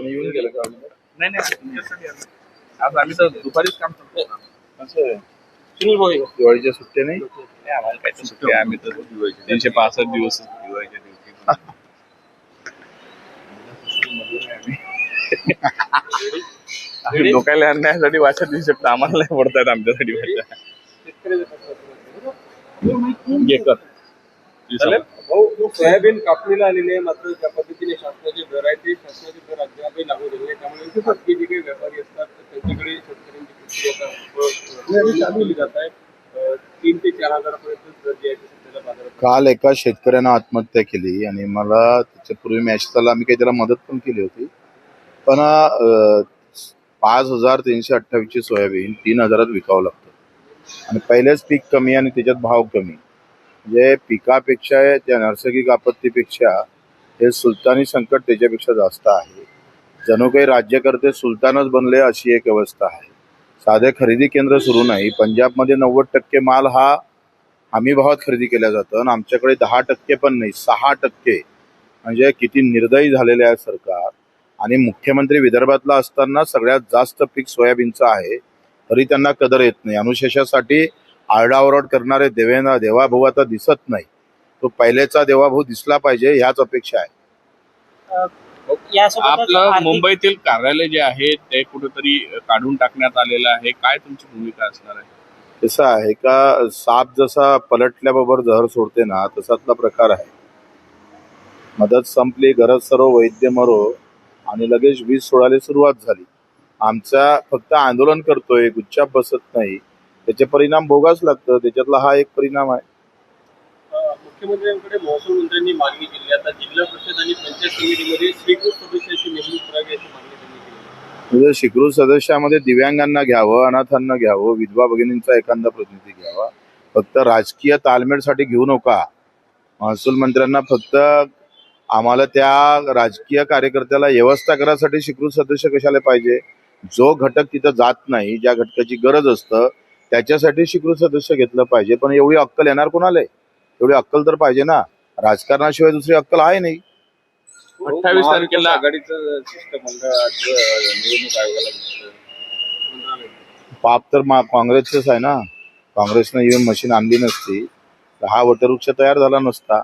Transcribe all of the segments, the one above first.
येऊन गेलं का नाही नाही आज आम्ही तर दुपारीच काम करतो असं दिवाळीच्या सुट्ट्या नाही आम्हाला काय सुट्टी आम्ही तर तीनशे पासष्ट दिवस दिवाळीच्या दिवशी लोकांना आणण्यासाठी भाषा देऊ शकतो आम्हाला नाही पडतात आमच्यासाठी भाषा घे कर. चालेल? भाऊ सोयाबीन कापणीला आलेली आहे मात्र ज्या पद्धतीने शासनाचे दर आहे ते शासनाचे दर अद्यापही लागू झाले त्यामुळे जे काही व्यापारी असतात तर त्यांच्याकडे शेतकऱ्यांची कृषी आता व- चालवली जात आहे. तीन ते चार हजारापर्यंत दर जे आहे काल एका शेतकऱ्यानं आत्महत्या केली आणि मला त्याच्यापूर्वी मॅचला आम्ही काही त्याला मदत पण केली होती. पण पाच हजार तीनशे अठ्ठावीसची सोयाबीन तीन हजारात विकावं लागतं. आणि पहिलेच पीक कमी आणि त्याच्यात भाव कमी. म्हणजे पिकापेक्षा त्या नैसर्गिक आपत्तीपेक्षा हे सुलतानी संकट त्याच्यापेक्षा जास्त आहे. जणू काही राज्यकर्ते सुलतानच बनले अशी एक अवस्था आहे. साधे खरेदी केंद्र सुरू नाही. पंजाबमध्ये नव्वद टक्के माल हा हमी भावात खरेदी केला जातो आणि आमच्याकडे दहा टक्के पण नाही सहा टक्के. म्हणजे किती निर्दयी झालेले आहे सरकार. आणि मुख्यमंत्री विदर्भातला असताना सगळ्यात जास्त पीक सोयाबीनचं आहे. तरी त्यांना कदर येत नाही. अनुशेषासाठी आरडाओरड करणारे देवेंद्र देवाभाऊ आता दिसत नाही. तो पहिलेचा देवाभाऊ दिसला पाहिजे ह्याच अपेक्षा आहे. आपलं मुंबईतील कार्यालय जे आहे ते कुठेतरी काढून टाकण्यात आलेलं आहे. काय तुमची भूमिका असणार आहे? कसं आहे का साप जसा पलटल्याबरोबर जहर सोडते ना तसातला प्रकार आहे. मदत संपली गरज सर्व वैद्य मरो आणि लगेच वीज सोडायला सुरुवात झाली. आमचा फक्त आंदोलन करतोय गुच्चाप बसत नाही. त्याचे परिणाम भोगाच लागतं त्याच्यातला हा एक परिणाम आहे. मुख्यमंत्र्यांकडे महसूल मंत्र्यांनी मागणी केली. आता जिल्हा परिषद आणि पंचायत समितीमध्ये स्वीकृत सदस्याची नेमणूक करावी अशी मागणी त्यांनी केली. म्हणजे सदस्यामध्ये दिव्यांगांना घ्यावं अनाथांना घ्यावं विधवा भगिनींचा एखादा प्रतिनिधी घ्यावा. फक्त राजकीय तालमेलसाठी घेऊ नका. महसूल मंत्र्यांना फक्त आम्हाला त्या राजकीय कार्यकर्त्याला व्यवस्था करायसाठी शिकृत सदस्य कशाला पाहिजे? जो घटक तिथं जात नाही ज्या घटकाची गरज असतं त्याच्यासाठी शिकृत सदस्य घेतलं पाहिजे. पण एवढी अक्कल येणार कोणाला आहे? एवढी अक्कल तर पाहिजे ना. राजकारणाशिवाय दुसरी अक्कल आहे नाही. अठ्ठावीस तारखेला आघाडीचं शिष्टमंडळ आज निवडणूक आयोगाला मंत्रालय पाप तर मा काँग्रेसचंच आहे ना. काँग्रेसनं येऊन मशीन आणली नसती. तर हा वटवृक्ष तयार झाला नसता.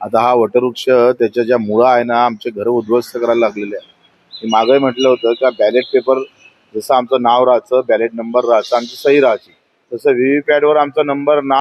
आता हा वटवृक्ष त्याच्या ज्या मुळा आहे ना आमचे घरं उद्ध्वस्त करायला लागलेले आहे मी मागे म्हटलं होतं का बॅलेट पेपर जसं आमचं नाव राहायचं बॅलेट नंबर राहायचं आमची सही राहायची. तसं व्ही व्ही पॅडवर आमचा नंबर नाव